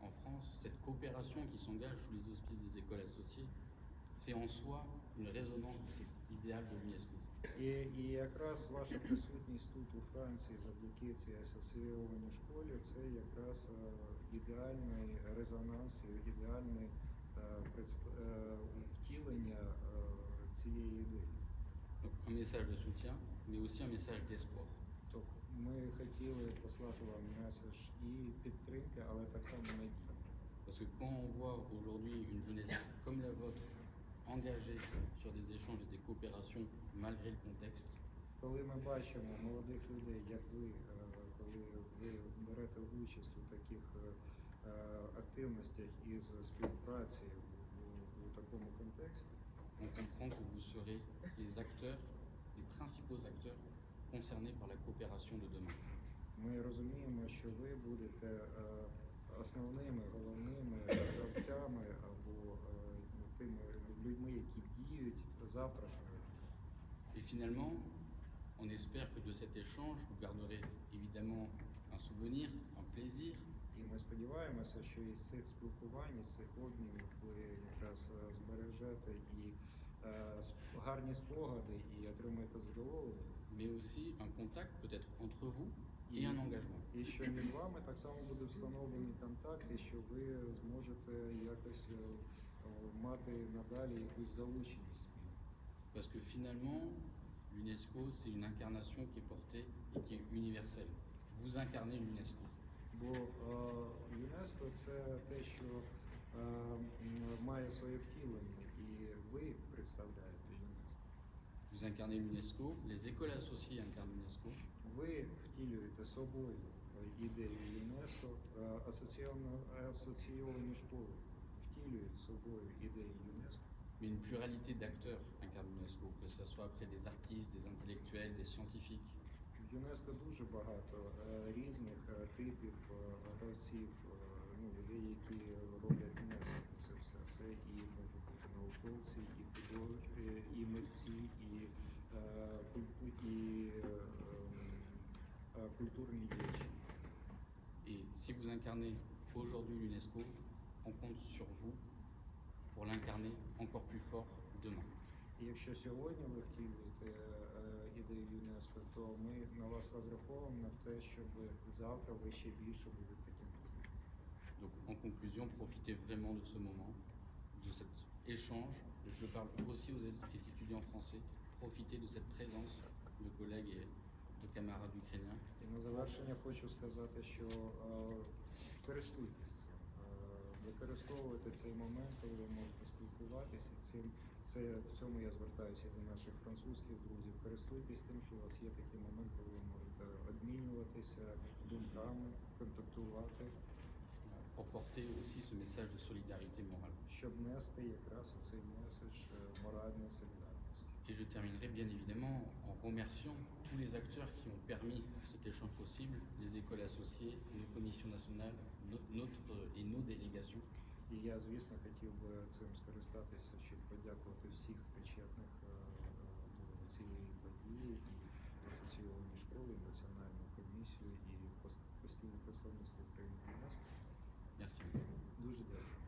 en France, cette coopération qui s'engage sous les auspices des écoles associées, c'est en soi une résonance de cet idéal de l'UNESCO. І, і якраз ваша присутність тут у Франції завдяки цій асоційованій школі це якраз е, ідеальний резонанс, і ідеальне е, предст- е, втілення е, цієї ідеї. Donc un message de soutien, mais aussi un message d'espoir. Тобто ми хотіли послати вам меседж і підтримки, але так само надії. Parce que quand on voit aujourd'hui une jeunesse comme la vôtre engagée sur des échanges et des coopérations malgré le contexte, Коли ми бачимо молодих людей, як ви, е, коли ви берете участь у таких е, е, активностях із співпраці у, у такому контексті, on comprend que vous serez les acteurs, les principaux acteurs concernés par la coopération de demain. ми розуміємо, що ви будете е, основними, головними гравцями або е, тими людьми, які діють завтрашнього. Et finalement, on espère que de cet échange, vous garderez évidemment un souvenir, un plaisir, І ми сподіваємося, що із цих спілкувань, із цих обмінів ви якраз е, збережете і гарні спогади і отримаєте задоволення. mais aussi un contact peut-être entre vous et un engagement. І що між вами так само буде встановлений контакт, і що ви зможете якось е, е, мати надалі якусь залученість спільну. Parce que finalement, l'UNESCO, c'est une incarnation qui est portée et qui est universelle. Vous incarnez l'UNESCO. Бо е, ЮНЕСКО це те, що е, м, має своє втілення, і ви представляєте ЮНЕСКо. Vous incarnez l'UNESCO, les écoles associées incarnent l'UNESCO, Ви втілюєте собою е, ідею ЮНЕСКО, е, асоційовано- асоційовані школи втілюють собою ідею ЮНЕСКо. mais une pluralité d'acteurs incarne l'UNESCO, que ce soit après des artistes, des intellectuels, des scientifiques. В ЮНЕСКо дуже багато е, різних е, типів е, гравців, е, ну, людей, які роблять ЮНЕСКо. Це все. Це і можуть бути науковці, і художні, і митці, і, е, культу- і е, е, культурні діячі. Et si vous incarnez aujourd'hui l'UNESCO, on compte sur vous pour l'incarner encore plus fort demain. І якщо сьогодні ви втілюєте е, ідею ЮНЕСКо, то ми на вас розраховуємо на те, щоб завтра ви ще більше будете таким втілювати. Donc en conclusion, profitez vraiment de ce moment, de cet échange. Je parle aussi aux étudiants français. Profitez de cette présence de collègues et de camarades ukrainiens. І на завершення хочу сказати, що е, користуйтесь е, використовуйте цей момент, коли ви можете спілкуватися. Цим це в цьому я звертаюся до наших французьких друзів. Користуйтесь тим, що у вас є такий момент, коли ви можете обмінюватися думками, контактувати, pour porter aussi ce message de solidarité morale. щоб нести якраз оцей меседж е, моральної солідарності. Et je terminerai bien évidemment en remerciant tous les acteurs qui ont permis cet échange possible, les écoles associées, les commissions nationales, no- notre et nos délégations. І я, звісно, хотів би цим скористатися, щоб подякувати всіх причетних е, до цієї події і асоційовані школи, і cruising there.